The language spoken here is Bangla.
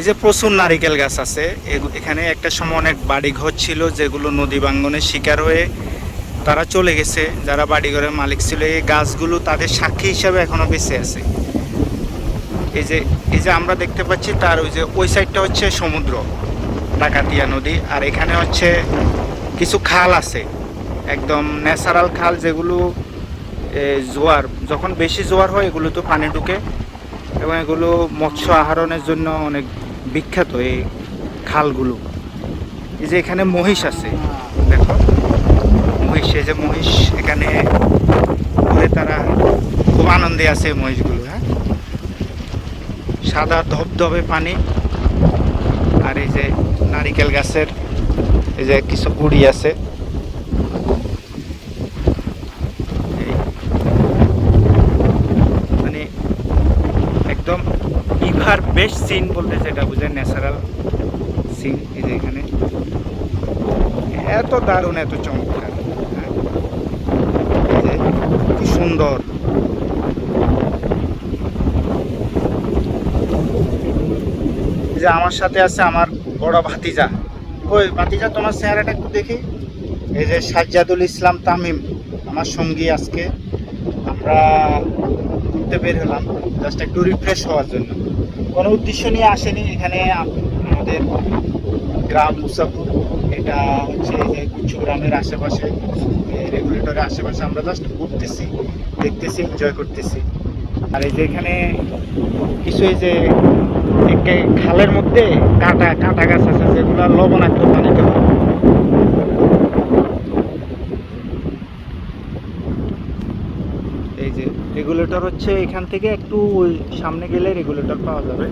এই যে প্রচুর নারিকেল গাছ আছে এখানে একটা সময় অনেক বাড়িঘর ছিল যেগুলো নদী বাঙ্গনের শিকার হয়ে তারা চলে গেছে। যারা বাড়িঘরের মালিক ছিল, এই গাছগুলো তাদের সাক্ষী হিসাবে এখনও বেঁচে আছে। এই যে এই যে আমরা দেখতে পাচ্ছি তার ওই যে, ওই সাইডটা হচ্ছে সমুদ্র, ডাকাতিয়া নদী। আর এখানে হচ্ছে কিছু খাল আছে, একদম ন্যাচারাল খাল যেগুলো জোয়ার। যখন বেশি জোয়ার হয়, এগুলো তো পানি ঢুকে। এবং এগুলো মৎস্য আহরণের জন্য অনেক বিখ্যাত এই খালগুলো। এই যে এখানে মহিষ আছে, দেখো। মহিষ এই যে মহিষ, এখানে ঘুরে তারা খুব আনন্দে আছে মহিষগুলো হ্যাঁ? সাদা ধবধবে পানি, আর এই যে নারিকেল গাছের, এই যে কিছু গুড়ি আছে এই মানে একদম ইভার বেস্ট সিন বলতে যেটা বুঝে ন্যাচারাল সিন এই যে এখানে। এত দারুণ, এত চমৎকার। কি সুন্দর। যে আমার সাথে আছে আমার বড় ভাতিজা। ওই ভাতিজা, তোমার চেহারাটা একটু দেখি। এই যে সাজ্জাদুল ইসলাম তামিম, আমার সঙ্গী আজকে। আমরা ঘুরতে বের হলাম জাস্ট একটু রিফ্রেশ হওয়ার জন্য। কোনো উদ্দেশ্য নিয়ে আসেনি, এখানে আমাদের গ্রাম মুসাপুর এটা হচ্ছে যে কুচু গ্রামের আশেপাশে রেগুলেটরের আশেপাশে আমরা জাস্ট ঘুরতেছি, দেখতেছি এনজয় করতেছি। আর এই যে এখানে কিছু এই যে খালের মধ্যে কাঁটা কাঁটা গাছ আছে, যেগুলো লবণাক্ত পানিতে যে রেগুলেটর হচ্ছে এখান থেকে একটু সামনে গেলে রেগুলেটর পাওয়া যাবে।